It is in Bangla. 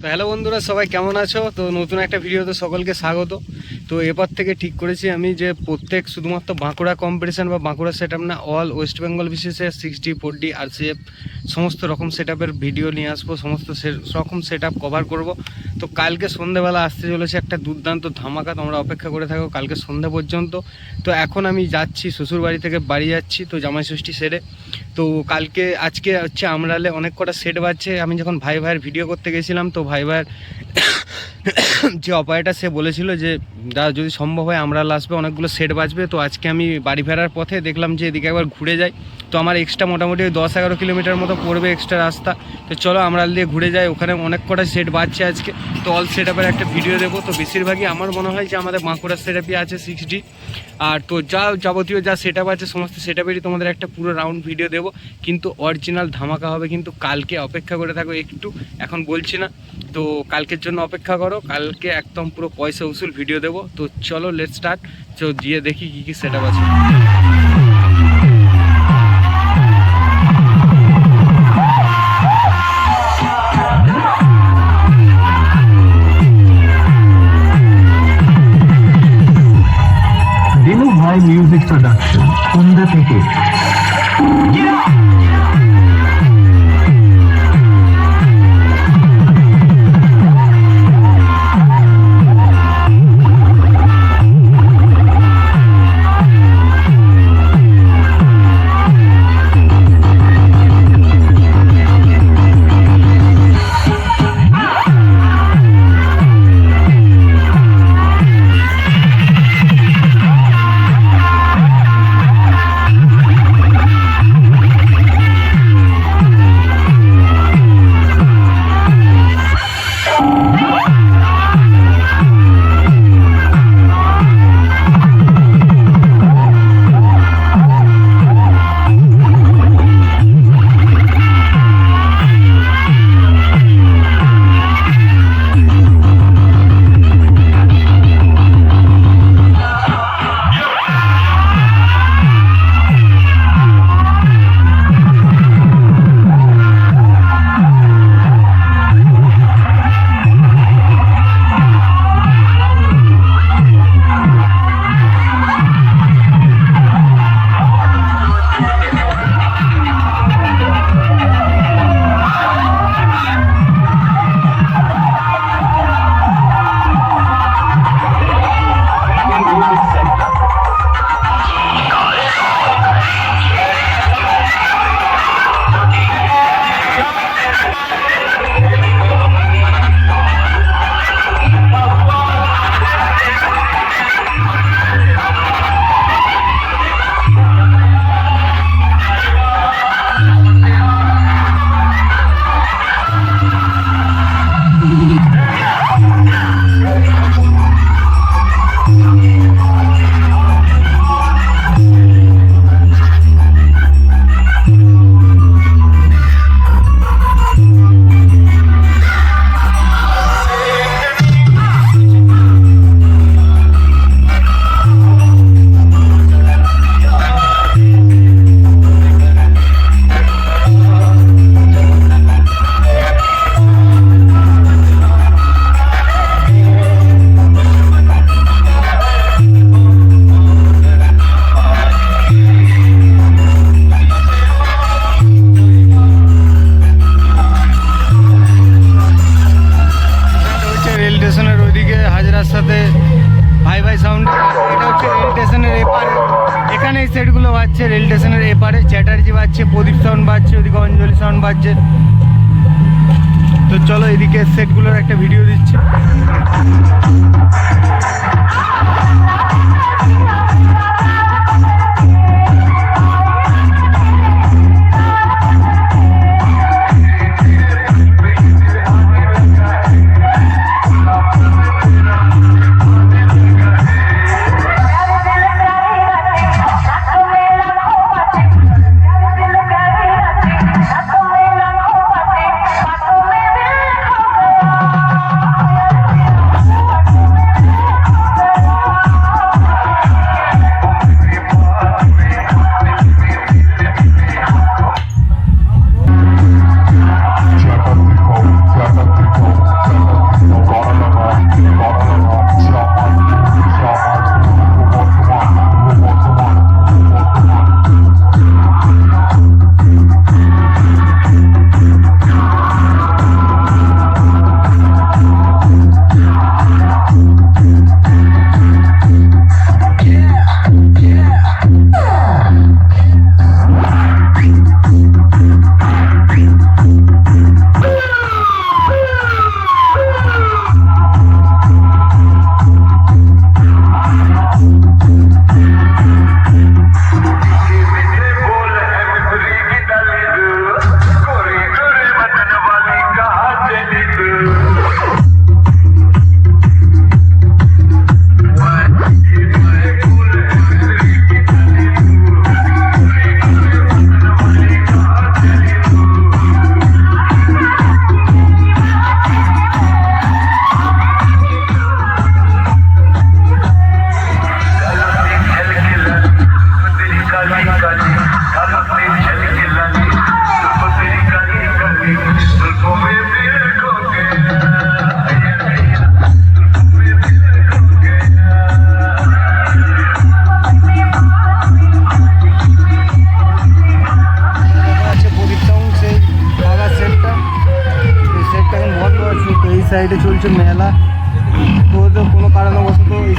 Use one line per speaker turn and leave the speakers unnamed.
তো হ্যালো বন্ধুরা সবাই কেমন আছো? তো নতুন একটা ভিডিওতে সকলকে স্বাগত। তো এরপর থেকে ঠিক করেছি আমি যে প্রত্যেক শুধুমাত্র বাঁকুড়া কম্পিটিশান বা বাঁকুড়া সেট না অল ওয়েস্ট বেঙ্গল বিশেষে sixty four D R RCF সমস্ত রকম সেট ভিডিও নিয়ে আসব, সমস্ত সে- রকম সেট কভার করব। তো কালকে সন্ধ্যেবেলা আসতে চলেছে একটা দুর্দান্ত ধামাকা, তোমরা অপেক্ষা করে থাকো কালকে সন্ধ্যা পর্যন্ত। তো এখন আমি যাচ্ছি শ্বশুর বাড়ি থেকে বাড়ি যাচ্ছি তো জামাই ষষ্ঠী সেরে। তো কালকে, আজকে হচ্ছে আমরালে অনেক কটা সেট বাজছে। আমি যখন ভাই ভাইয়ের ভিডিও করতে গেছিলাম তো ভাই ভাইয়ের যে অপারেটার সে বলেছিল যে দাদা, যদি সম্ভব হয় আমরা আসবে, অনেকগুলো সেট বাজবে, তো আজকে আমি বাড়ি ফেরার পথে দেখলাম যে এদিকে একবার ঘুরে যাই। তো আমার এক্সট্রা মোটামুটি দশ এগারো কিলোমিটার মতো পড়বে এক্সট্রা রাস্তা। তো চলো আমরাল দিয়ে ঘুরে যাই, ওখানে অনেক কটা সেট বাজছে আজকে। তো অল সেট আপের একটা ভিডিও দেবো। তো বেশিরভাগই আমার মনে হয় যে আমাদের বাঁকুড়ার সেট আপই আছে সিক্স ডি আর তো যা যাবতীয় যা সেট আপ আছে, সমস্ত সেট আপেরই তোমাদের একটা পুরো রাউন্ড ভিডিও দেবো। কিন্তু অরিজিনাল ধামাকা হবে কিন্তু কালকে অপেক্ষা করে থাকো একটু, এখন বলছি না। তো কালকের জন্য অপেক্ষা করো, কালকে একদম পুরো পয়সা উসুল ভিডিও দেবো। তো চলো লেট স্টার্ট তো গিয়ে দেখি কী কী সেট আপ আছে।
দিনু ভাই মিউজিক প্রোডাকশন সন্ধ্যা থেকে
বাজছে, রেল স্টেশনের এপারে চ্যাটার্জি বাজছে, প্রদীপ সাউন্ড বাজছে, ওদিকে অঞ্জলি সাউন্ড বাজছে। তো চলো এদিকে সেটগুলোর একটা ভিডিও দিচ্ছি। মেলা। কোনো কারণবশত এই